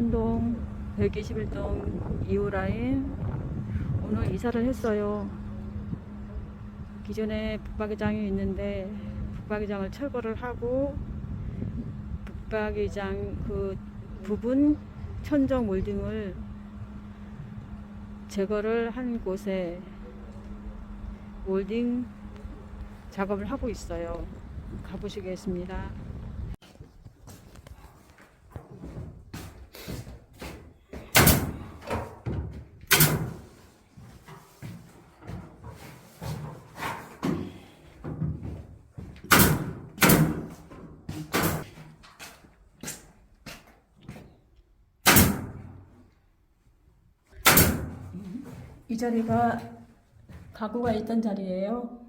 대운동 121동 2호 라인 오늘 이사를 했어요. 기존에 북박이장이 있는데 북박이장을 철거를 하고 북박이장 그 부분 천정 몰딩을 제거를 한 곳에 몰딩 작업을 하고 있어요. 가보시겠습니다. 이 자리가 가구가 있던 자리예요.